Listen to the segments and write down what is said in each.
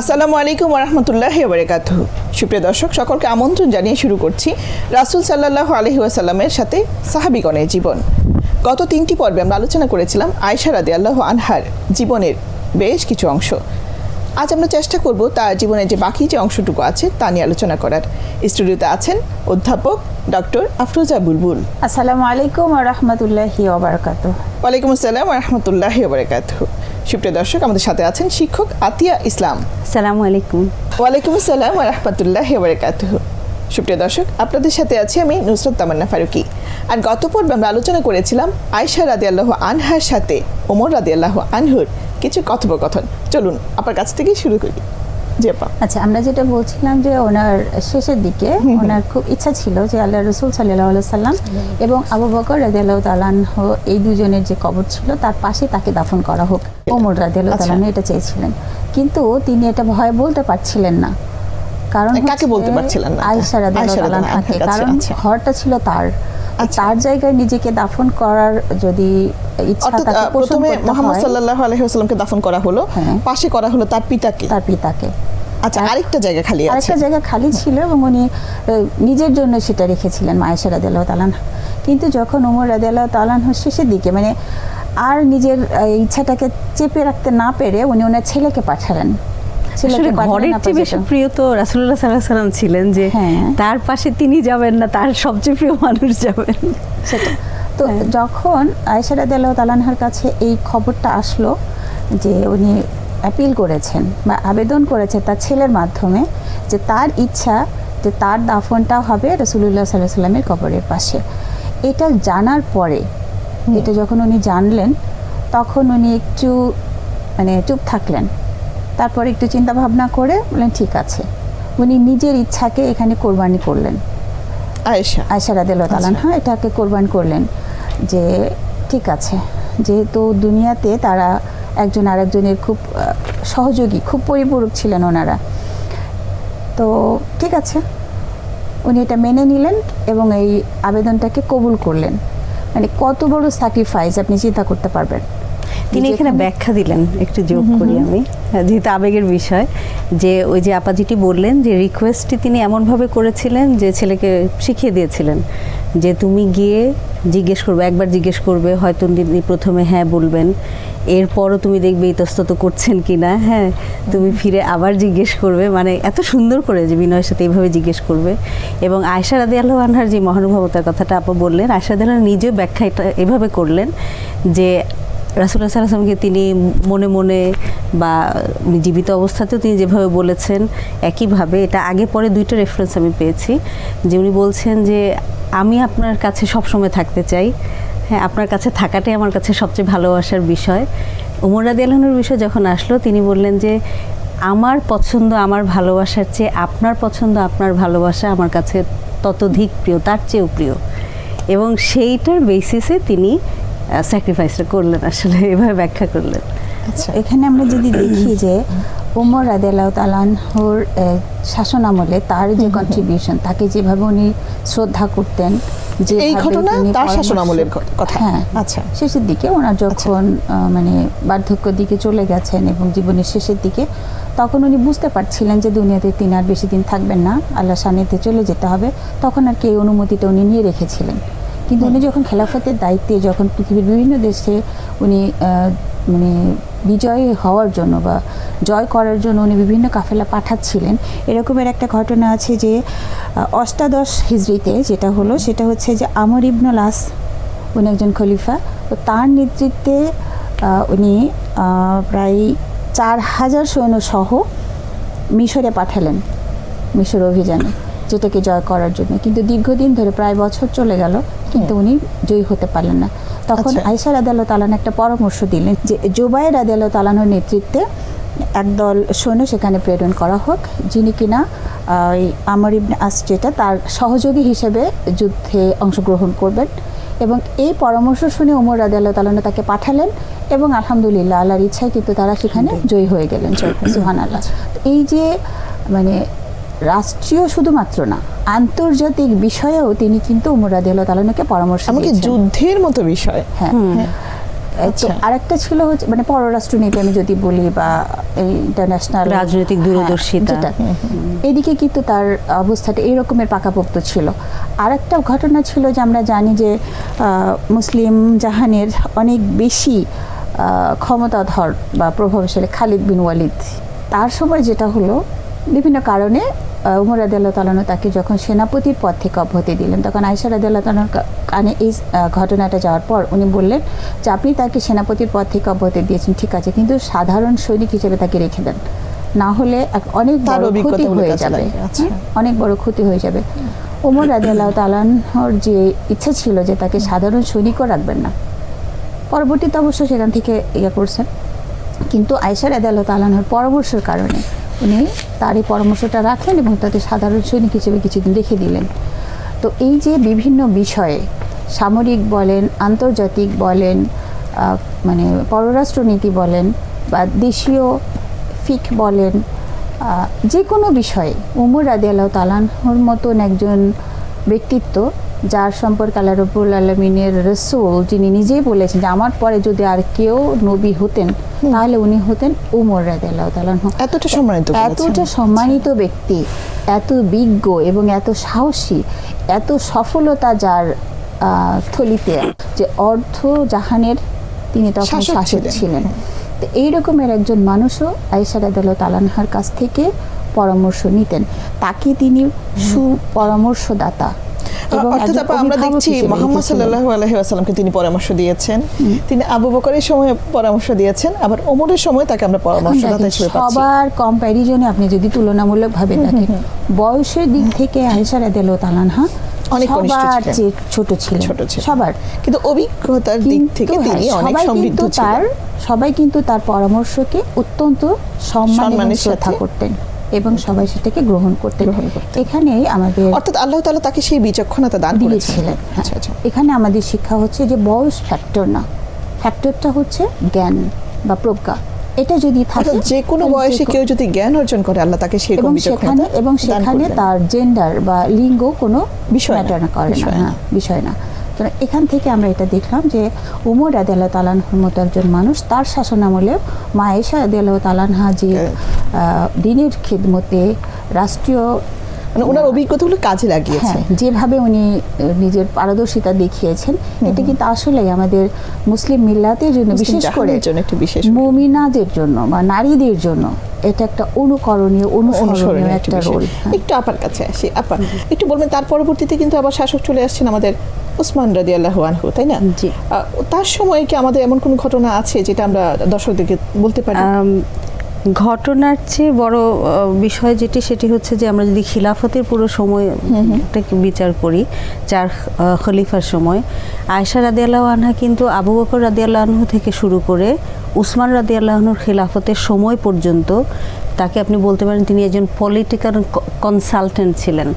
আসসালামু আলাইকুম রহমতুল্লাহ বারকাত সুপ্রিয় দর্শক সকলকে আমন্ত্রণ জানিয়ে শুরু করছি রাসুল সাল্লাহ আলহি ওয়াসাল্লামের সাথে সাহাবিগণের জীবন। গত তিনটি পর্বে আমরা আলোচনা করেছিলাম আয়সা রাদি আল্লাহ আনহার জীবনের বেশ কিছু অংশ। আজ আমরা চেষ্টা করব তার জীবনের যে বাকি যে অংশটুকু আছে তা নিয়ে আলোচনা করার। স্টুডিওতে আছেন অধ্যাপক ডক্টর আফরোজা বুলবুল। আসসালামু আলাইকুম রহমতুল্লাহি ওবরাকাত ওয়ালাইকুম আসসালাম রহমতুল্লাহ বারকাত সুপ্রিয় দর্শক আমাদের সাথে আছেন শিক্ষক আতিয়া ইসলাম। সালাম আলাইকুম। ওয়ালাইকুম আসসালাম রহমতুল্লাহ বারকাতুহ। সুপ্রিয় দর্শক আপনাদের সাথে আছি আমি নুসরত তামান্না ফারুকি। আর গত পর্বে আমরা আলোচনা করেছিলাম আয়সা রাদি আল্লাহ আনহার সাথে ওমর রাদি আল্লাহ আনহুর কিছু কথোপকথন। চলুন আপনার কাছ থেকেই শুরু করি। আপা আচ্ছা আমরা যেটা বলছিলাম যে ওনার শেষের দিকে ওনার খুব ইচ্ছা ছিল যে আল্লাহ রসুল সাল্লাহ সাল্লাম এবং আবু বকর এই দুজনের যে কবর ছিল তার পাশে তাকে দাফন করা হোক ওমর আচ্ছা। এটা চেয়েছিলেন কিন্তু তিনি এটা ভয় বলতে পারছিলেন না কারণ কাকে বলতে পারছিলেন না? আয়েশা রাদিয়াল্লাহু আনহাকে। কারণ আচ্ছা। ঘরটা ছিল তার আচ্ছা। তার জায়গায় নিজেকে দাফন করার যদি প্রথমে মোহাম্মদ সাল্লাহ আলহিহাস্লামকে দাফন করা হলো হ্যাঁ। পাশে করা হলো তার পিতাকে তার পিতাকে আচ্ছা আরেকটা জায়গা খালি আছে। আরেকটা জায়গা খালি ছিল এবং উনি নিজের জন্য সেটা রেখেছিলেন মায়েশা রাদিয়াল্লাহ তালান কিন্তু যখন উমর রাদিয়াল্লাহ তালান শেষের দিকে মানে আর নিজের ইচ্ছাটাকে চেপে রাখতে না পেরে উনি ওনার ছেলেকে পাঠালেন। ঘরের চেয়ে বেশি প্রিয় তো রাসুল্লাহ সাল্লাহ সাল্লাম ছিলেন যে হ্যাঁ। তার পাশে তিনি যাবেন না তার সবচেয়ে প্রিয় মানুষ যাবেন। সেটা। তো হ্যাঁ। যখন আয়েশা রাদিয়াল্লাহু তালানহার কাছে এই খবরটা আসলো যে উনি অ্যাপিল করেছেন বা আবেদন করেছে তার ছেলের মাধ্যমে যে তার ইচ্ছা যে তার দাফনটা হবে রসুলুল্লাহ সাল্লাহ সাল্লামের কবরের পাশে। এটা জানার পরে এটা যখন উনি জানলেন তখন উনি একটু মানে চুপ থাকলেন। তারপরে একটু চিন্তা ভাবনা করে বললেন ঠিক আছে। উনি নিজের ইচ্ছাকে এখানে কোরবানি করলেন। আয়েশা। আয়সা রাদিল্লাহ তালান হ্যাঁ এটাকে কোরবান করলেন যে ঠিক আছে। যেহেতু দুনিয়াতে তারা একজন আরেকজনের খুব সহযোগী খুব পরিপূরক ছিলেন ওনারা। তো ঠিক আছে। উনি এটা মেনে নিলেন এবং এই আবেদনটাকে কবুল করলেন। মানে কত বড় স্যাক্রিফাইস আপনি চিন্তা করতে পারবেন। তিনি এখানে ব্যাখ্যা দিলেন একটু যোগ করি আমি। যেহেতু আবেগের বিষয় যে ওই যে আপাজিটি বললেন যে রিকোয়েস্টটি তিনি এমনভাবে করেছিলেন যে ছেলেকে শিখিয়ে দিয়েছিলেন। যে তুমি গিয়ে জিজ্ঞেস করবে, একবার জিজ্ঞেস করবে, হয়তো তিনি প্রথমে হ্যাঁ বলবেন। এরপরও তুমি দেখবে ইতস্তত করছেন কি না হ্যাঁ? তুমি ফিরে আবার জিজ্ঞেস করবে মানে এত সুন্দর করে যে বিনয়ের সাথে এইভাবে জিজ্ঞেস করবে। এবং আয়সা রাদি আল্লাহ আনহার যে মহানুভবতার কথাটা আপা বললেন আয়সা রাদি আল্লাহ নিজেও ব্যাখ্যা এটা এভাবে করলেন যে রাসুল্লাহ সাল্লামকে তিনি মনে মনে বা জীবিত অবস্থাতেও তিনি যেভাবে বলেছেন, একইভাবে এটা আগে পরে দুইটা রেফারেন্স আমি পেয়েছি, যে উনি বলছেন যে, আমি আপনার কাছে সবসময় থাকতে চাই। হ্যাঁ আপনার কাছে থাকাটাই আমার কাছে সবচেয়ে ভালোবাসার বিষয়। উমর রাদি আলহনের বিষয় যখন আসলো, তিনি বললেন যে, আমার পছন্দ, আমার ভালোবাসার চেয়ে আপনার পছন্দ, আপনার ভালোবাসা আমার কাছে ততোধিক প্রিয়, তার চেয়েও প্রিয়। এবং সেইটার বেসিসে তিনি স্যাক্রিফাইসটা করলেন আসলে এভাবে ব্যাখ্যা করলেন। আচ্ছা এখানে আমরা যদি দেখি যে ওমর রাদেলাউ তালানহর শাসন আমলে তার যে কন্ট্রিবিউশন তাকে যেভাবে উনি শ্রদ্ধা করতেন যে এই ঘটনা তার শাসন আমলের কথা। হ্যাঁ আচ্ছা। শেষের দিকে ওনার যখন আহ, মানে বার্ধক্যের দিকে চলে গেছেন এবং জীবনের শেষের দিকে তখন উনি বুঝতে পারছিলেন যে দুনিয়াতে তিনি আর বেশি দিন থাকবেন না আল্লাহ সান্নিধ্যে চলে যেতে হবে তখন আর কি এই অনুমতিটা উনি নিয়ে রেখেছিলেন। কিন্তু উনি যখন খেলাফতের দায়িত্বে যখন পৃথিবীর বিভিন্ন দেশে উনি মানে বিজয় হওয়ার জন্য বা জয় করার জন্য উনি বিভিন্ন কাফেলা পাঠাচ্ছিলেন, এরকমের একটা ঘটনা আছে যে অষ্টাদশ হিজড়িতে যেটা হলো সেটা হচ্ছে যে আমর ইবনুল আস উনি একজন খলিফা, তো তার নেতৃত্বে উনি প্রায় চার হাজার সৈন্য সহ মিশরে পাঠালেন, মিশর অভিযানে। যেটাকে জয় করার জন্য। কিন্তু দীর্ঘদিন ধরে প্রায় বছর চলে গেল কিন্তু উনি জয়ী হতে পারলেন না। তখন আচ্ছা। আদালত আলান একটা পরামর্শ দিলেন যে জোবাই আদালত তালানোর নেতৃত্বে একদল সৈন্য সেখানে প্রেরণ করা হোক যিনি কিনা ওই আমর ইবনে আস যেটা তার সহযোগী হিসেবে যুদ্ধে অংশগ্রহণ করবেন। এবং এই পরামর্শ শুনে ওমর রাদিয়াল্লাহু তাআলা তাকে পাঠালেন এবং আলহামদুলিল্লাহ আল্লাহর ইচ্ছায় কিন্তু তারা সেখানে জয়ী হয়ে গেলেন। সুহান আল্লাহ এই যে মানে রাষ্ট্রীয় শুধুমাত্র না আন্তর্জাতিক বিষয়েও তিনি কিন্তু উমর রাদিয়াল্লাহু তাআলাকে পরামর্শ। যুদ্ধের মতো বিষয়। হ্যাঁ তো আচ্ছা। আরেকটা ছিল হচ্ছে মানে পররাষ্ট্র নীতি আমি যদি বলি বা ইন্টারন্যাশনাল রাজনৈতিক দূরদর্শিতা। এদিকে কিন্তু তার অবস্থাটা এই রকমের পাকাপোক্ত ছিল। আরেকটা ঘটনা ছিল যে আমরা জানি যে মুসলিম জাহানের অনেক বেশি আহ, ক্ষমতাধর বা প্রভাবশালী খালিদ বিন ওয়ালিদ। তার সময় যেটা হলো বিভিন্ন কারণে উমর আদাল্লাহ তালানো তাকে যখন সেনাপতির পদ থেকে অব্যাহতি দিলেন তখন আয়সা আদাল্লাহ তালার কানে এই ঘটনাটা যাওয়ার পর উনি বললেন যে আপনি তাকে সেনাপতির পদ থেকে অব্যাহতি দিয়েছেন ঠিক আছে কিন্তু সাধারণ সৈনিক হিসেবে তাকে রেখে দেন। না হলে এক অনেক বড় ক্ষতি হয়ে যাবে। অনেক বড় ক্ষতি হয়ে যাবে। ওমর আদাল্লাহ তালানহর যে ইচ্ছা ছিল যে তাকে সাধারণ সৈনিকও রাখবেন না পরবর্তীতে অবশ্য সেখান থেকে ইয়ে করছেন। কিন্তু আয়সার আদালত আলানোর পরামর্শের কারণে উনি তার এই পরামর্শটা রাখলেন এবং তাকে সাধারণ সৈনিক হিসেবে কিছুদিন রেখে দিলেন। তো এই যে বিভিন্ন বিষয়ে সামরিক বলেন, আন্তর্জাতিক বলেন মানে পররাষ্ট্রনীতি বলেন বা দেশীয় ফিক বলেন যে কোনো বিষয়ে উমর আদি আল্লাহ তালানহর মতন একজন ব্যক্তিত্ব যার সম্পর্কে আল্লাহ রবুল আলমিনের রসুল যিনি নিজেই বলেছেন যে আমার পরে যদি আর কেউ নবী হতেন তাহলে উনি হতেন উমর রাদি আল্লাহ এতটা সম্মানিত এতটা সম্মানিত ব্যক্তি এত বিজ্ঞ এবং এত সাহসী এত সফলতা যার থলিতে যে অর্ধ জাহানের তিনি তখন শাসক ছিলেন। তো এই রকমের একজন মানুষও আইসার আদালত তালানহার কাছ থেকে পরামর্শ নিতেন। তাকে তিনি সুপরামর্শদাতা এবং আমরা দেখছি মোহাম্মদ। সাল্লাহ আলহি আসালামকে তিনি পরামর্শ দিয়েছেন। তিনি আবু বকরের সময় পরামর্শ দিয়েছেন আবার ওমরের সময় তাকে আমরা পরামর্শদাতা হিসেবে পাচ্ছি। সবার কম্প্যারিজনে আপনি যদি তুলনামূলক ভাবে দেখেন বয়সের দিক থেকে আয়েশার আদেল তালানহা অনেক সবার। চেয়ে ছোট ছিলেন। সবার। কিন্তু অভিজ্ঞতার দিক থেকে হ্যাঁ, তিনি অনেক সবাই সমৃদ্ধ কিন্তু তার ছিলেন সবাই কিন্তু তার পরামর্শকে অত্যন্ত সম্মানের সাথে- করতেন। এবং সবাই সেটাকে গ্রহণ করতে গ্রহণ করতেন। এখানেই আমাদের অর্থাৎ আল্লাহ তাআলা তাকে সেই বিচক্ষণতা দান দিয়েছিলেন। হ্যাঁ। আচ্ছা আচ্ছা। এখানে আমাদের শিক্ষা হচ্ছে যে বয়স ফ্যাক্টর না। ফ্যাক্টরটা হচ্ছে জ্ঞান বা প্রজ্ঞা। এটা যদি থাকে যে কোনো বয়সে কেউ যদি জ্ঞান অর্জন করে আল্লাহ তাকে সেই এবং সেখানে এবং সেখানে তার জেন্ডার বা লিঙ্গ কোনো বিষয় ম্যাটার না করে না। বিষয় না। তো এখান থেকে আমরা এটা দেখলাম যে উমর আদাল্লাহ তালানহর মতো একজন মানুষ তার শাসনামলেও মা এশা আদাল্লাহ তালানহা যে হ্যাঁ। দিনের খিদমতে রাষ্ট্রীয় মানে ওনার অভিজ্ঞতাগুলো কাজে লাগিয়েছে। হ্যাঁ যেভাবে উনি নিজের পারদর্শিতা দেখিয়েছেন এটা কিন্তু আসলেই আমাদের মুসলিম মিল্লাতের জন্য বিশেষ করে একটি বিশেষ মুমিনাদের জন্য বা নারীদের জন্য এটা একটা অনুকরণীয় অনুসরণীয় একটা রোল হ্যাঁ। একটু আপার কাছে আসি। আপা একটু বলবেন তার পরবর্তীতে কিন্তু আবার শাসক চলে আসছেন আমাদের ওসমান রাদি আল্লাহ আনহু তাই না? জি। তার সময় কি আমাদের এমন কোনো ঘটনা আছে যেটা আমরা দর্শকদেরকে বলতে পারি? ঘটনার চেয়ে বড় বিষয় যেটি সেটি হচ্ছে যে আমরা যদি খিলাফতের পুরো সময়টাকে বিচার করি চার খলিফার সময় আয়সা রাদিয়াল্লাহু আনহা কিন্তু আবু বকর রাদিয়াল্লাহু আনহু থেকে শুরু করে উসমান রাদিয়াল্লাহু আনহুর খিলাফতের সময় পর্যন্ত তাকে আপনি বলতে পারেন তিনি একজন পলিটিক্যাল কনসালটেন্ট ছিলেন।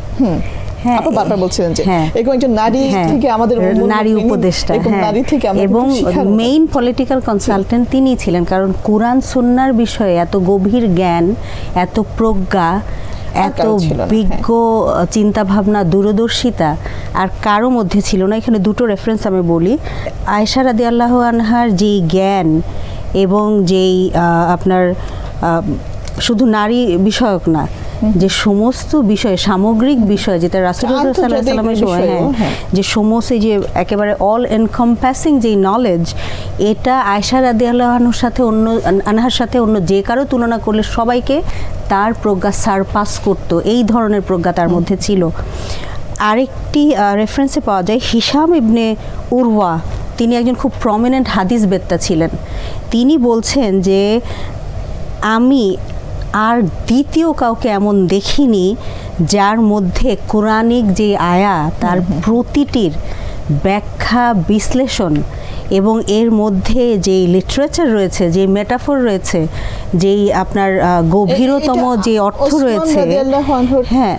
হ্যাঁ আপা বারবার বলছিলেন যে হ্যাঁ। এরকম একজন নারী হ্যাঁ, থেকে আমাদের নারী উপদেষ্টা হ্যাঁ নারী থেকে এবং মেইন পলিটিক্যাল কনসালটেন্ট তিনি ছিলেন কারণ কোরআন সুন্নার বিষয়ে এত গভীর জ্ঞান এত প্রজ্ঞা এত বিজ্ঞ চিন্তা ভাবনা দূরদর্শিতা আর কারও মধ্যে ছিল না। এখানে দুটো রেফারেন্স আমি বলি। আয়সা রাদি আল্লাহ আনহার যেই জ্ঞান এবং যেই আপনার শুধু নারী বিষয়ক না যে সমস্ত বিষয় সামগ্রিক বিষয় যেটা আন্তর্জাতিক সময় হ্যাঁ। হ্যাঁ। যে সমস্ত যে একেবারে অল এনকম্পাসিং যে নলেজ এটা আয়সা রাদি আল্লাহনুর সাথে অন্য আনহার সাথে অন্য যে কারও তুলনা করলে সবাইকে তার প্রজ্ঞা সারপাস করত। এই ধরনের প্রজ্ঞা তার মধ্যে ছিল। আরেকটি রেফারেন্সে পাওয়া যায় হিসাম ইবনে উরওয়া তিনি একজন খুব প্রমিনেন্ট হাদিস বেত্তা ছিলেন। তিনি বলছেন যে আমি আর দ্বিতীয় কাউকে এমন দেখিনি যার মধ্যে কোরআনিক যে আয়া তার প্রতিটির ব্যাখ্যা বিশ্লেষণ এবং এর মধ্যে যেই লিটারেচার রয়েছে যে মেটাফোর রয়েছে যেই আপনার গভীরতম যে অর্থ রয়েছে হ্যাঁ।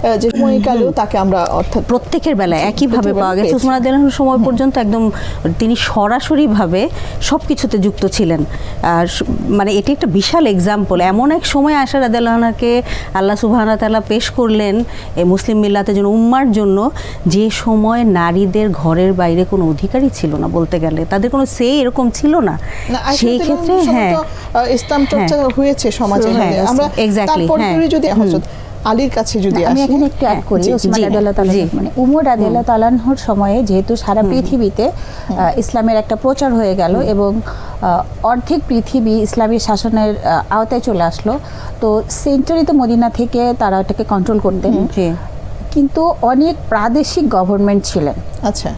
তাকে আমরা অর্থাৎ প্রত্যেকের বেলায় একইভাবে পাওয়া গেছে। উসমান আদিলাহর সময় পর্যন্ত একদম তিনি সরাসরিভাবে সব কিছুতে যুক্ত ছিলেন। আর মানে এটি একটা বিশাল এক্সাম্পল এমন এক সময় আশা রাদিয়াল্লাহনাকে আল্লাহ সুবহানা তাআলা পেশ করলেন এই মুসলিম মিল্লাতের জন্য উম্মার জন্য। যে সময় নারীদের ঘরের বাইরে কোনো অধিকারই ছিল না বলতে গেলে। তাদের কোনো সে এরকম ছিল না। সেই ক্ষেত্রে হ্যাঁ। ইসলাম চর্চা হয়েছে সমাজে হ্যাঁ, আমরা exactly, তারপরে হ্যাঁ। যদি হযরত আলীর কাছে যদি আমি এখানে একটু অ্যাড করি ওসমান জি, রাদিয়াল্লাহু তাআলা মানে উমর রাদিয়াল্লাহু তাআলার সময়ে যেহেতু সারা পৃথিবীতে ইসলামের একটা প্রচার হয়ে গেল এবং আহ, অর্ধেক পৃথিবী ইসলামী শাসনের আওতায় চলে আসলো। তো সেন্টারি তো মদিনা থেকে তারা এটাকে কন্ট্রোল করতেন। কিন্তু অনেক প্রাদেশিক গভর্নমেন্ট ছিলেন। আচ্ছা।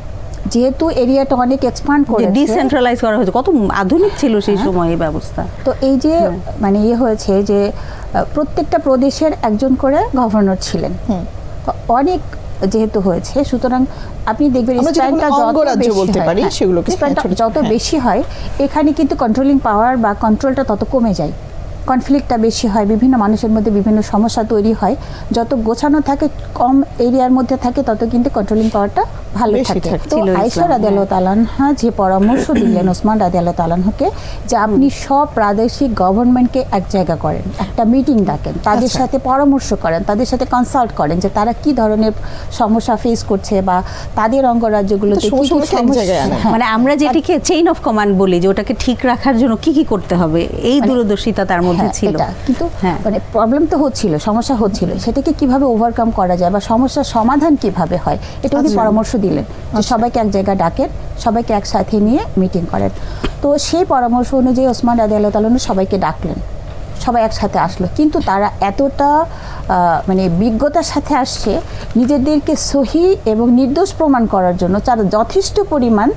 যেহেতু এরিয়াটা অনেক এক্সপান্ড করে ডিসেন্ট্রালাইজ করা হয়েছে কত আধুনিক ছিল সেই হ্যাঁ। সময় এই ব্যবস্থা। তো এই যে মানে ইয়ে হয়েছে যে প্রত্যেকটা প্রদেশের একজন করে গভর্নর ছিলেন। তো অনেক যেহেতু হয়েছে সুতরাং আপনি দেখবেন স্প্যানটা যত বলতে পারি, হ্যাঁ, সেগুলোকে, যত। বেশি হয় এখানে কিন্তু কন্ট্রোলিং পাওয়ার বা কন্ট্রোলটা তত কমে যায়। কনফ্লিক্টটা বেশি হয় বিভিন্ন মানুষের মধ্যে বিভিন্ন সমস্যা তৈরি হয় যত গোছানো থাকে কম এরিয়ার মধ্যে থাকে তত কিন্তু কন্ট্রোলিং পাওয়ারটা ভালো থাকে। তো আয়েশা রাদিয়াল্লাহু তাআলাহা যে পরামর্শ দিলেন ওসমান রাদিয়াল্লাহু তাআলাকে যে আপনি সব প্রাদেশিক গভর্নমেন্টকে এক জায়গা করেন একটা মিটিং ডাকেন তাদের আচ্ছা। সাথে পরামর্শ করেন তাদের সাথে কনসাল্ট করেন যে তারা কি ধরনের সমস্যা ফেস করছে বা তাদের অঙ্গরাজ্যগুলোতে কি কি আনা। হ্যাঁ। মানে আমরা যেটিকে চেইন অফ কমান্ড বলি যে ওটাকে ঠিক রাখার জন্য কি কি করতে হবে এই দূরদর্শিতা তার মধ্যে হ্যাঁ, ছিল। কিন্তু হ্যাঁ। মানে প্রবলেম তো হচ্ছিল সমস্যা হচ্ছিল। সেটাকে কীভাবে ওভারকাম করা যায় বা সমস্যার সমাধান কীভাবে হয় এটা উনি আচ্ছা। পরামর্শ দিলেন যে সবাইকে এক জায়গায় ডাকেন সবাইকে একসাথে নিয়ে মিটিং করেন। তো সেই পরামর্শ অনুযায়ী ওসমান রাজি আল্লাহ সবাইকে ডাকলেন। সবাই একসাথে আসলো। কিন্তু তারা এতটা মানে বিজ্ঞতার সাথে আসছে নিজেদেরকে সহি এবং নির্দোষ প্রমাণ করার জন্য তারা যথেষ্ট পরিমাণ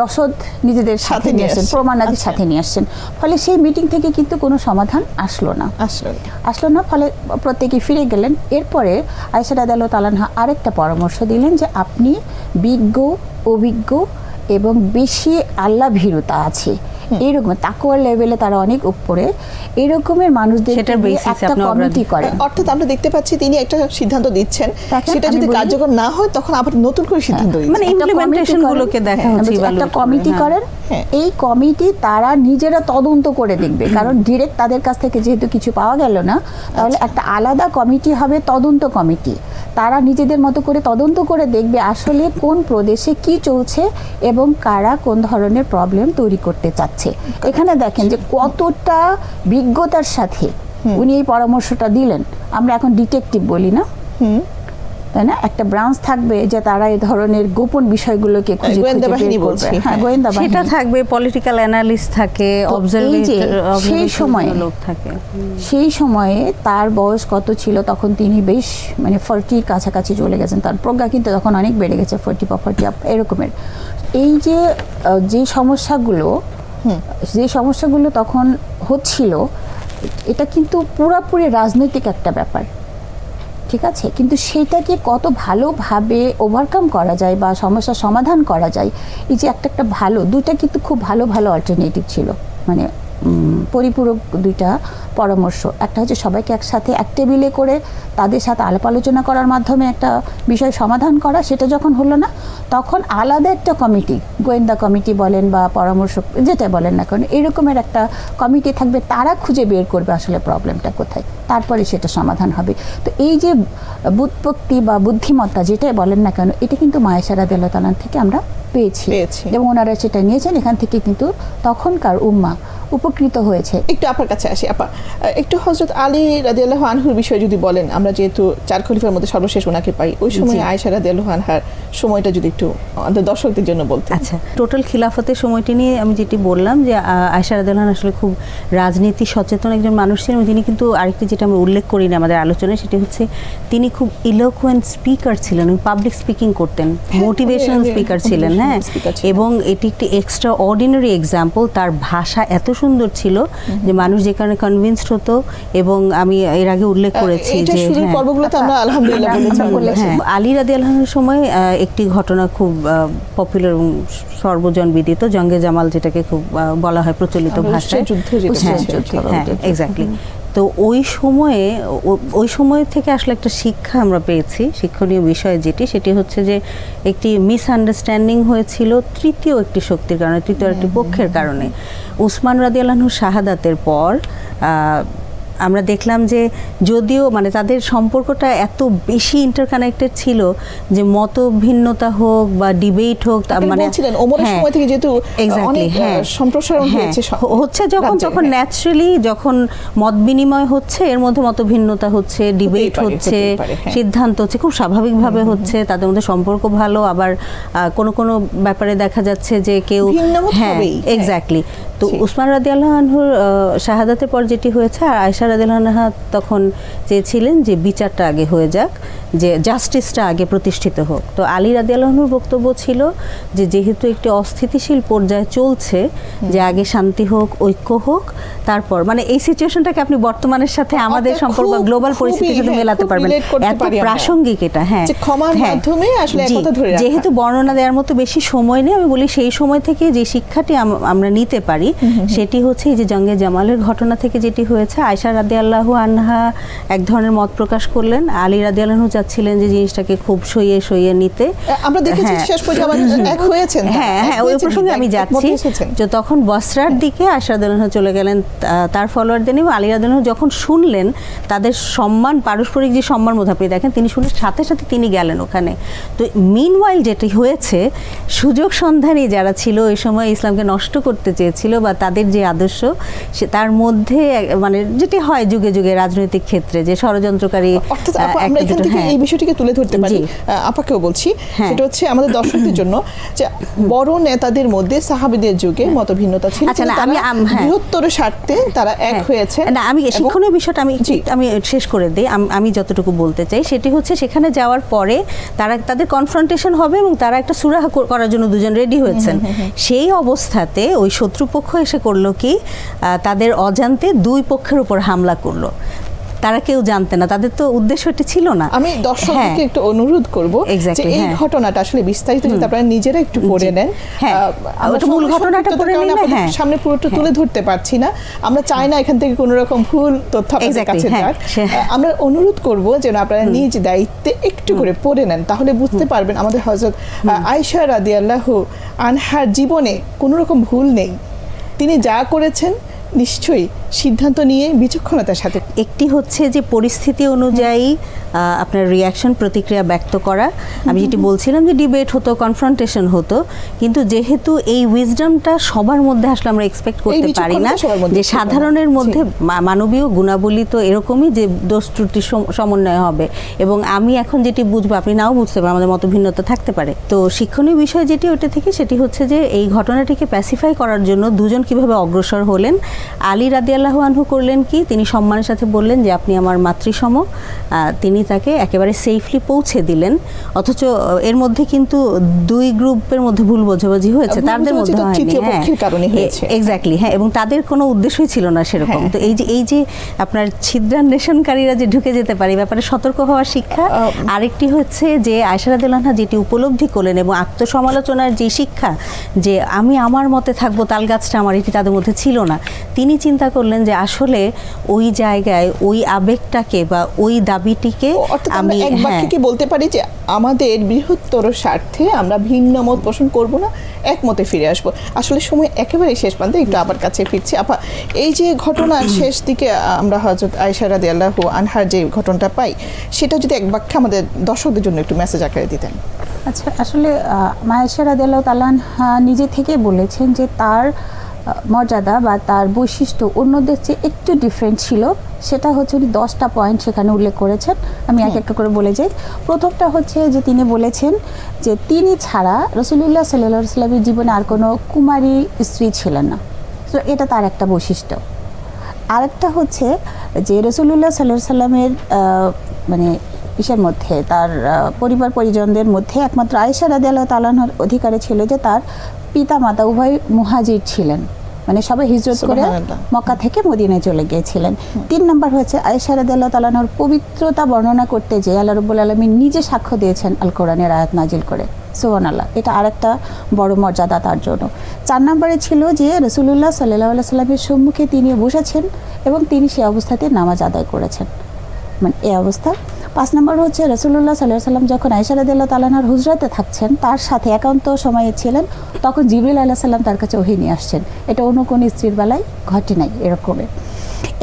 রসদ নিজেদের সাথে নিয়ে আসছেন আসছে। প্রমাণাদি আচ্ছা। সাথে নিয়ে আসছেন। ফলে সেই মিটিং থেকে কিন্তু কোনো সমাধান আসলো না। আসলে আসলো না ফলে প্রত্যেকে ফিরে গেলেন। এরপরে আয়সা রাদাল তালানহা আরেকটা পরামর্শ দিলেন যে আপনি বিজ্ঞ অভিজ্ঞ এবং বেশি আল্লাভীরতা আছে। এরকম তাকোয়ার লেভেলে তারা অনেক উপরে এরকমের মানুষদের একটা কমিটি করে অর্থাৎ আমরা দেখতে পাচ্ছি তিনি একটা সিদ্ধান্ত দিচ্ছেন সেটা যদি কার্যকর না হয় তখন আবার নতুন করে সিদ্ধান্ত দিচ্ছেন মানে করেন। গুলোকে দেখা হ্যাঁ, হচ্ছে একটা কমিটি হ্যাঁ। করেন হ্যাঁ। এই কমিটি তারা নিজেরা তদন্ত করে দেখবে। কারণ ডিরেক্ট তাদের কাছ থেকে যেহেতু কিছু পাওয়া গেল না তাহলে একটা আলাদা কমিটি হবে তদন্ত কমিটি। তারা নিজেদের মতো করে তদন্ত করে দেখবে আসলে কোন প্রদেশে কি চলছে এবং কারা কোন ধরনের প্রবলেম তৈরি করতে চাচ্ছে। এখানে দেখেন যে কতটা বিজ্ঞতার সাথে উনি এই পরামর্শটা দিলেন। আমরা এখন ডিটেকটিভ বলি না? হুম। তাই না? একটা ব্রাঞ্চ থাকবে যে তারা এই ধরনের গোপন বিষয়গুলোকে খুঁজে খুঁজে গোয়েন্দা বাহিনী। বলছি, হ্যাঁ হ্যাঁ। গোয়েন্দা সেটা থাকবে পলিটিক্যাল অ্যানালিস্ট থাকে অবজারভেটর সেই সময়ে লোক থাকে। সেই সময়ে তার বয়স কত ছিল তখন তিনি বেশ মানে ফর্টির কাছাকাছি চলে গেছেন। তার প্রজ্ঞা কিন্তু তখন অনেক বেড়ে গেছে ফর্টি বা ফর্টি এরকমের। এই যে যে সমস্যাগুলো যে সমস্যাগুলো তখন হচ্ছিল এটা কিন্তু পুরোপুরি রাজনৈতিক একটা ব্যাপার। ঠিক আছে? কিন্তু সেটাকে কত ভালোভাবে ওভারকাম করা যায় বা সমস্যার সমাধান করা যায়, এই যে একটা একটা ভালো, দুইটা কিন্তু খুব ভালো ভালো অল্টারনেটিভ ছিল। মানে পরিপূরক দুইটা পরামর্শ। একটা হচ্ছে সবাইকে একসাথে এক টেবিলে করে তাদের সাথে আলাপ আলোচনা করার মাধ্যমে একটা বিষয় সমাধান করা সেটা যখন হলো না তখন আলাদা একটা কমিটি গোয়েন্দা কমিটি বলেন বা পরামর্শ যেটা বলেন না কারণ এরকমের একটা কমিটি থাকবে তারা খুঁজে বের করবে আসলে প্রবলেমটা কোথায় তারপরে সেটা সমাধান হবে। তো এই যে বুৎপত্তি বা বুদ্ধিমত্তা যেটাই বলেন না কেন এটা কিন্তু মায়েশারা দেলতালান থেকে আমরা পেয়েছি। এবং ওনারা সেটা নিয়েছেন এখান থেকে কিন্তু তখনকার উম্মা উপকৃত হয়েছে। একটু আপনার কাছে আসি আপা। একটু হজরত আলী রাদিয়াল্লাহু আনহুর বিষয়ে যদি বলেন আমরা যেহেতু চার খলিফার মধ্যে সর্বশেষ ওনাকে পাই ওই সময় জি। আয়েশা রাদিয়াল্লাহু আনহার সময়টা যদি একটু আমাদের দর্শকদের জন্য বলতে আচ্ছা টোটাল খিলাফতের সময়টি নিয়ে আমি যেটি বললাম যে আয়সা রাদিয়াল্লাহু আনহা আসলে খুব রাজনীতি সচেতন একজন মানুষ ছিলেন তিনি কিন্তু আরেকটি যেটা আমরা উল্লেখ করি না আমাদের আলোচনায় সেটি হচ্ছে তিনি খুব ইলোকুয়েন্ট স্পিকার ছিলেন পাবলিক স্পিকিং করতেন মোটিভেশনাল স্পিকার ছিলেন হ্যাঁ। এবং এটি একটি এক্সট্রা অর্ডিনারি এক্সাম্পল তার ভাষা এত সুন্দর ছিল যে মানুষ যে কারণে কনভিন্সড হতো এবং আমি এর আগে উল্লেখ করেছি যে হ্যাঁ। বলেছি। হ্যাঁ আলী রাদি আলহানের সময় আহ, একটি ঘটনা খুব পপুলার এবং সর্বজন বিদিত জঙ্গে জামাল যেটাকে খুব বলা হয় প্রচলিত ভাষায় যুদ্ধ হ্যাঁ। হ্যাঁ এক্স্যাক্টলি তো ওই সময়ে ওই সময় থেকে আসলে একটা শিক্ষা আমরা পেয়েছি শিক্ষণীয় বিষয় যেটি সেটি হচ্ছে যে একটি মিসআন্ডারস্ট্যান্ডিং হয়েছিল তৃতীয় একটি শক্তির কারণে তৃতীয় একটি পক্ষের কারণে। উসমান রাদি আল্লাহর শাহাদাতের পর আমরা দেখলাম যে যদিও মানে তাদের সম্পর্কটা এত বেশি ইন্টারকানেক্টেড ছিল যে মত ভিন্নতা হোক বা ডিবেট হোক মানে ওমরের হ্যাঁ, সময় থেকে যেহেতু, exactly, হ্যাঁ, সম্প্রসারণ হ্যাঁ, হয়েছে হচ্ছে যখন যখন। ন্যাচারালি যখন মত বিনিময় হচ্ছে এর মধ্যে মত ভিন্নতা হচ্ছে ডিবেট হচ্ছে হ্যাঁ। সিদ্ধান্ত হচ্ছে খুব স্বাভাবিকভাবে হচ্ছে তাদের মধ্যে সম্পর্ক ভালো আবার কোনো কোনো ব্যাপারে দেখা যাচ্ছে যে কেউ হ্যাঁ। এক্স্যাক্টলি তো উসমান রাদি আল্লাহর শাহাদাতের পর যেটি হয়েছে আর আয়সা রাদি তখন চেয়েছিলেন যে বিচারটা আগে হয়ে যাক। যে জাস্টিসটা আগে প্রতিষ্ঠিত হোক। তো আলী রাদি আল্লাহনুর বক্তব্য ছিল যে যেহেতু একটি অস্থিতিশীল পর্যায়ে চলছে যে আগে শান্তি হোক ঐক্য হোক তারপর মানে এই সিচুয়েশনটাকে আপনি বর্তমানের সাথে আমাদের সম্পর্ক গ্লোবাল পরিস্থিতির সাথে মেলাতে পারবেন। এত প্রাসঙ্গিক এটা হ্যাঁ। হ্যাঁ। মাধ্যমে আসলে ধরে যেহেতু বর্ণনা দেওয়ার মতো বেশি সময় নেই আমি বলি সেই সময় থেকে যে শিক্ষাটি আমরা নিতে পারি সেটি হচ্ছে এই যে জঙ্গে জামালের ঘটনা থেকে যেটি হয়েছে। আয়সা রাদি আল্লাহ আনহা এক ধরনের মত প্রকাশ করলেন। আলী রাদি আল্লাহ চাচ্ছিলেন যে জিনিসটাকে খুব সইয়ে সইয়ে নিতে আমরা দেখেছি হ্যাঁ। শেষ পর্যন্ত আবার এক হয়েছেন হ্যাঁ হ্যাঁ ওই প্রসঙ্গে আমি যাচ্ছি যে তখন বসরার দিকে আশরাদুল্লাহ চলে গেলেন তার ফলোয়ারদের নিয়ে আলী যখন শুনলেন তাদের সম্মান পারস্পরিক যে সম্মান মধ্যে আপনি দেখেন তিনি শুনে সাথে সাথে তিনি গেলেন ওখানে তো মিনওয়াইল যেটি হয়েছে সুযোগ সন্ধানী যারা ছিল ওই সময় ইসলামকে নষ্ট করতে চেয়েছিল বা তাদের যে আদর্শ সে তার মধ্যে মানে যেটি হয় যুগে যুগে রাজনৈতিক ক্ষেত্রে যে ষড়যন্ত্রকারী একটা দুটো- হ্যাঁ। এই বিষয়টিকে তুলে ধরতে পারি আপাকেও বলছি। হ্যাঁ। সেটা হচ্ছে আমাদের দর্শকদের জন্য যে বড় নেতাদের মধ্যে সাহাবিদের যুগে মতভিন্নতা ছিল আচ্ছা, না, আমি তারা আম- হ্যাঁ। বৃহত্তর স্বার্থে তারা এক হ্যাঁ। হয়েছে। না আমি শিক্ষণীয় বিষয়টা আমি। আমি শেষ করে দিই। আম- যতটুকু বলতে চাই সেটি হচ্ছে সেখানে যাওয়ার পরে তারা তাদের কনফ্রন্টেশন হবে এবং তারা একটা সুরাহা করার জন্য দুজন রেডি হয়েছেন। সেই অবস্থাতে ওই শত্রুপক্ষ এসে করল কি আহ, তাদের অজান্তে দুই পক্ষের উপর হামলা করল। তারা কেউ জানতে না তাদের তো উদ্দেশ্যটি ছিল না। আমি দর্শককে হ্যাঁ। একটু অনুরোধ করব যে এই হ্যাঁ। ঘটনাটা আসলে বিস্তারিত যদি আপনারা নিজেরা একটু পড়ে নেন হ্যাঁ, মূল ঘটনাটা পড়ে হ্যাঁ। সামনে পুরোটা তুলে ধরতে পারছি না। আমরা চাই না এখান থেকে কোনো রকম ভুল তথ্য আপনাদের কাছে যাক। আমরা অনুরোধ করব যেন আপনারা নিজ দায়িত্বে একটু করে পড়ে নেন তাহলে বুঝতে পারবেন আমাদের হজরত আয়সা রাদিয়াল্লাহু আনহার জীবনে কোনো রকম ভুল নেই। তিনি যা করেছেন নিশ্চয়ই সিদ্ধান্ত নিয়ে বিচক্ষণতার সাথে একটি হচ্ছে যে পরিস্থিতি অনুযায়ী আপনার রিয়াকশন প্রতিক্রিয়া ব্যক্ত করা। আমি যেটি বলছিলাম যে ডিবেট হতো কনফ্রন্টেশন হতো কিন্তু যেহেতু এই উইজডমটা সবার মধ্যে আসলে আমরা এক্সপেক্ট করতে পারি না যে সাধারণের মধ্যে মানবীয় গুণাবলী তো এরকমই যে দোষ ত্রুটি সমন্বয় হবে। এবং আমি এখন যেটি বুঝব আপনি নাও বুঝতে পারেন আমাদের মতো ভিন্নতা থাকতে পারে। তো শিক্ষণীয় বিষয় যেটি ওটা থেকে সেটি হচ্ছে যে এই ঘটনাটিকে প্যাসিফাই করার জন্য দুজন কীভাবে অগ্রসর হলেন আলী রাদি আল্লাহ আনহু করলেন কি? তিনি সম্মানের সাথে বললেন যে আপনি আমার মাতৃসম। তিনি তাকে একেবারে সেফলি পৌঁছে দিলেন। অথচ এর মধ্যে কিন্তু দুই গ্রুপের মধ্যে ভুল বোঝাবুঝি হয়েছে। তাদের মধ্যে হয়নি হ্যাঁ। এক্স্যাক্টলি হ্যাঁ এবং তাদের কোনো উদ্দেশ্যই ছিল না সেরকম। হ্যাঁ। তো এই যে এই যে আপনার ছিদ্রান্বেষণকারীরা যে ঢুকে যেতে পারে ব্যাপারে সতর্ক হওয়ার শিক্ষা। আরেকটি হচ্ছে যে আয়সারাদুল্লাহা যেটি উপলব্ধি করলেন এবং আত্মসমালোচনার যে শিক্ষা যে আমি আমার মতে থাকব তাল গাছটা আমার এটি তাদের মধ্যে ছিল না। তিনি চিন্তা করলেন যে আসলে ওই জায়গায় ওই আবেগটাকে বা ওই দাবিটিকে অর্থাৎ আমরা আমি এক হ্যাঁ। কি বলতে পারি যে আমাদের বৃহত্তর স্বার্থে আমরা ভিন্ন মত পোষণ করব না একমতে ফিরে আসব। আসলে সময় একেবারে শেষ প্রান্তে একটু আবার কাছে ফিরছি। আপা এই যে ঘটনার শেষ দিকে আমরা হজরত আয়সা রাদি আল্লাহু আনহার যে ঘটনাটা পাই সেটা যদি এক বাক্যে আমাদের দর্শকদের জন্য একটু মেসেজ আকারে দিতেন। আচ্ছা আসলে মায়েশা রাদিয়াল্লাহু তালান নিজে থেকে বলেছেন যে তার মর্যাদা বা তার বৈশিষ্ট্য অন্যদের চেয়ে একটু ডিফারেন্ট ছিল সেটা হচ্ছে উনি দশটা পয়েন্ট সেখানে উল্লেখ করেছেন। আমি এক একটা করে বলে যাই। প্রথমটা হচ্ছে যে তিনি বলেছেন যে তিনি ছাড়া রসুলুল্লাহ সাল্লাহ সাল্লামের জীবনে আর কোনো কুমারী স্ত্রী ছিলেন না। তো এটা তার একটা বৈশিষ্ট্য। আরেকটা হচ্ছে যে রসুল্লাহ সাল্লাহ সাল্লামের মানে ইসের মধ্যে তার পরিবার পরিজনদের মধ্যে একমাত্র আয়েশা আল্লাহ তালাহর অধিকারে ছিল যে তার পিতা মাতা উভয় মুহাজির ছিলেন। মানে সবাই হিজরত করে মক্কা থেকে মদিনায় চলে গিয়েছিলেন। তিন নম্বর হচ্ছে আয়েশা রাদি আল্লাহ তালাহর পবিত্রতা বর্ণনা করতে যে আল্লাহ রব্বুল আলমী নিজে সাক্ষ্য দিয়েছেন আল কোরআনের আয়াত নাজিল করে। সোহান আল্লাহ এটা আরেকটা বড় মর্যাদা তার জন্য। চার নম্বরে ছিল যে রসুল্লাহ সাল্লাহ আল্লাহ সাল্লামের সম্মুখে তিনি বসেছেন এবং তিনি সে অবস্থাতে নামাজ আদায় করেছেন। মানে এই অবস্থা পাঁচ নম্বর হচ্ছে রসুল্লাহ সাল্লাহ সাল্লাম যখন আইসারাদিল্লাহ তালানার হুজরাতে থাকছেন, তার সাথে একান্ত সময়ে ছিলেন, তখন জিবরিল আল্লাহ সাল্লাম তার কাছে ওহি নিয়ে আসছেন। এটা অন্য কোনো স্ত্রীর বেলায় ঘটে নাই এরকমের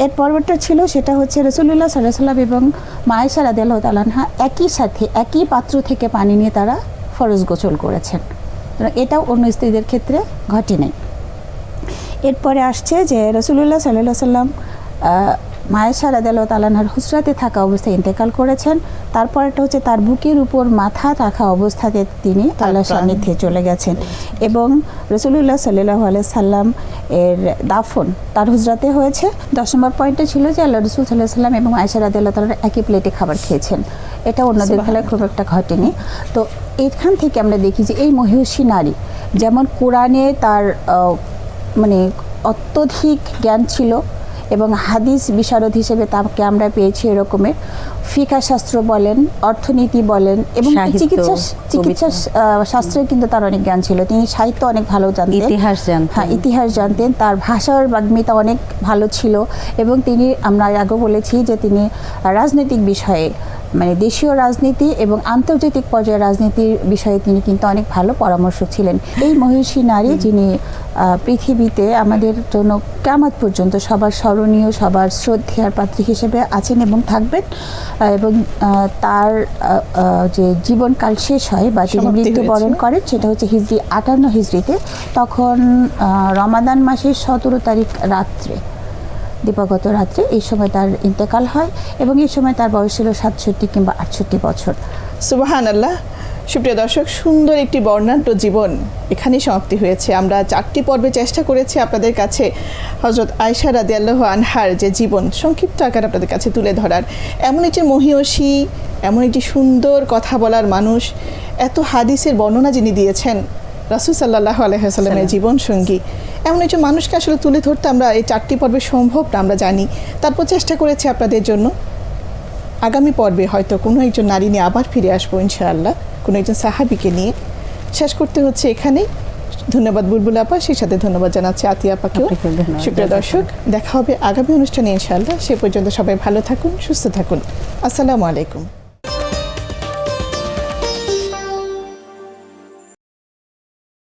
এর পর্বটা ছিল সেটা হচ্ছে রসুল্লাহ সাল্লাহ সাল্লাম এবং মায়েশা রাদিয়াল্লাহু তালানহা একই সাথে একই পাত্র থেকে পানি নিয়ে তারা ফরজ গোসল করেছেন। এটাও অন্য স্ত্রীদের ক্ষেত্রে ঘটেনি এরপরে আসছে যে রসুল্লাহ সাল্লাহ সাল্লাম মায়েশা রাদিয়াল্লাহু তালানহার হুসরাতে থাকা অবস্থায় ইন্তেকাল করেছেন। তারপরটা হচ্ছে তার বুকের উপর মাথা রাখা অবস্থাতে তিনি আল্লাহ সান্নিধ্যে চলে গেছেন। এবং রসুল্লাহ সাল্লাহ আলাই সাল্লাম এর দাফন তার হুজরাতে হয়েছে। দশ নম্বর পয়েন্টে ছিল যে আল্লাহ রসুল সাল্লাহ সাল্লাম এবং আয়সা রাদিয়াল্লাহ তালার একই প্লেটে খাবার খেয়েছেন। এটা অন্যদের বেলায় খুব একটা ঘটেনি। তো এখান থেকে আমরা দেখি যে এই মহিষী নারী যেমন কোরআনে তার মানে অত্যধিক জ্ঞান ছিল এবং হাদিস বিশারদ হিসেবে তাকে আমরা পেয়েছি এরকমের ফিকা শাস্ত্র বলেন অর্থনীতি বলেন এবং চিকিৎসা চিকিৎসা শাস্ত্রে কিন্তু তার অনেক জ্ঞান ছিল। তিনি সাহিত্য অনেক ভালো জানতেন। ইতিহাস জানতেন। হ্যাঁ ইতিহাস জানতেন। তার ভাষার বাগ্মিতা অনেক ভালো ছিল এবং তিনি আমরা আগে বলেছি যে তিনি রাজনৈতিক বিষয়ে মানে দেশীয় রাজনীতি এবং আন্তর্জাতিক পর্যায়ে রাজনীতির বিষয়ে তিনি কিন্তু অনেক ভালো পরামর্শ ছিলেন। এই মহিষী নারী যিনি পৃথিবীতে আমাদের জন্য কেমত পর্যন্ত সবার স্মরণীয় সবার শ্রদ্ধেয়ার পাত্রী হিসেবে আছেন এবং থাকবেন এবং তার যে জীবনকাল শেষ হয় বা তিনি মৃত্যুবরণ করেন সেটা হচ্ছে হিজড়ি আটান্ন হিজড়িতে তখন রমাদান মাসের সতেরো তারিখ রাত্রে। দিবাগত রাত্রে এই সময় তার ইন্তেকাল হয় এবং এই সময় তার বয়স ছিল সাতষট্টি কিংবা আটষট্টি বছর। সুবাহান আল্লাহ সুপ্রিয় দর্শক, সুন্দর একটি বর্ণাঢ্য জীবন এখানেই সমাপ্তি হয়েছে। আমরা চারটি পর্বে চেষ্টা করেছি আপনাদের কাছে হজরত আয়সা রাদি আল্লাহ আনহার যে জীবন, সংক্ষিপ্ত আকার আপনাদের কাছে তুলে ধরার। এমন একটি মহিয়সী, এমন একটি সুন্দর কথা বলার মানুষ, এত হাদিসের বর্ণনা যিনি দিয়েছেন রাসুল সাল্লাহ আলহামের জীবন সঙ্গী এমন একজন মানুষকে আসলে তুলে ধরতে আমরা এই চারটি পর্বে সম্ভব না আমরা জানি। তারপর চেষ্টা করেছি আপনাদের জন্য। আগামী পর্বে হয়তো কোনো একজন নারী নিয়ে আবার ফিরে আসব ইনশাআল্লাহ। কোনো একজন সাহাবিকে নিয়ে। শেষ করতে হচ্ছে এখানেই ধন্যবাদ বুলবুল আপা সেই সাথে ধন্যবাদ জানাচ্ছি আতিয়া আপাকেও। সুপ্রিয় দর্শক দেখা হবে আগামী অনুষ্ঠানে ইনশাআল্লাহ। সে পর্যন্ত সবাই ভালো থাকুন সুস্থ থাকুন। আসসালামু আলাইকুম।